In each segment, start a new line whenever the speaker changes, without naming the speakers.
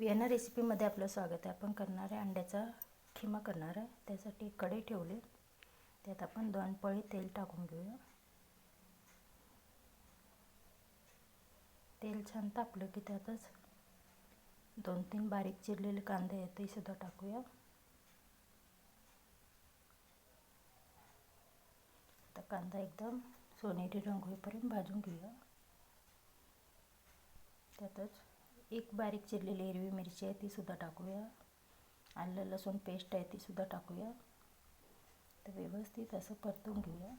Vienna रेसिपीमध्ये आपलं स्वागत आहे. आपण करणार आहे अंड्याचा खिमा करणार आहे. त्यासाठी एक कढई ठेवली. त्यात आपण दोन पळी तेल टाकून घेऊया. तेल छान तापलं की त्यातच दोन तीन बारीक चिरलेले कांदे आहेत ते सुद्धा टाकूया. आता कांदा एकदम सोनेरी रंग होईपर्यंत भाजून घेऊया. त्यातच एक बारीक चिरलेली हिरवी मिरची आहे तीसुद्धा टाकूया. आलं लसूण पेस्ट आहे तीसुद्धा टाकूया. तर व्यवस्थित असं परतून घेऊया.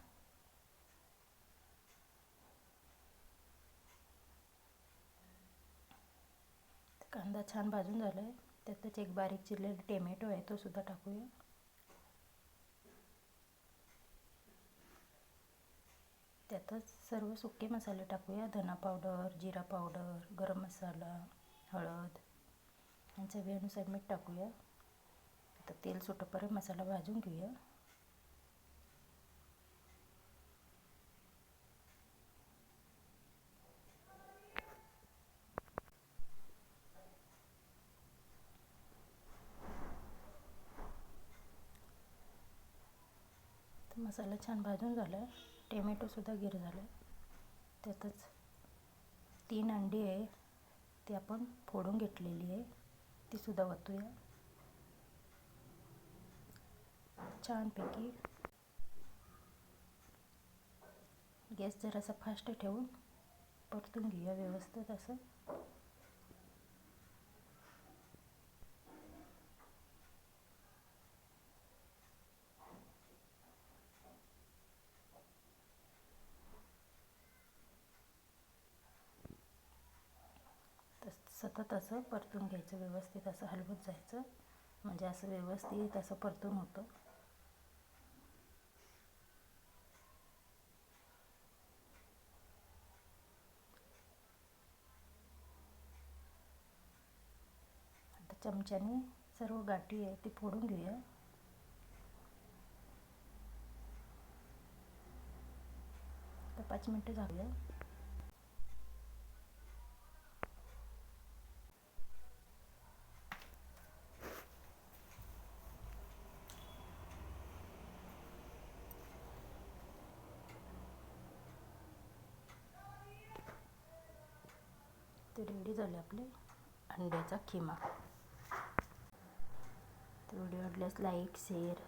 कांदा छान भाजून झाला आहे त्यातच एक बारीक चिरलेला टोमॅटो आहे तो सुद्धा टाकूया. त्यातच सर्व सुके मसाले टाकूया. धना पावडर जिरा पावडर गरम मसाला. हळद आणि चवीनुसार मीठ टाकूया. आता तेल सुटोपर्यंत मसाला भाजून घेऊया. मसाला छान भाजून झाला आहे टोमॅटोसुद्धा गिर झालं त्यातच तीन अंडी आहे. ती आपण फोडून घेतलेली आहे. तीसुद्धा वतूया छानपैकी. गॅस जरासा फास्ट ठेवून परतून घेऊया व्यवस्थित असं. सतत असं परतून घ्यायचं व्यवस्थित असं हलवत जायचं. म्हणजे असं व्यवस्थित असं परतून होतं. आता चमच्याने सर्व गाठी आहे ती फोडून घेऊया. तर पाच मिनटं झाली. रेडी झाले आपले अंड्याचा खिमा. तर व्हिडिओ आवडल्यास लाईक शेअर.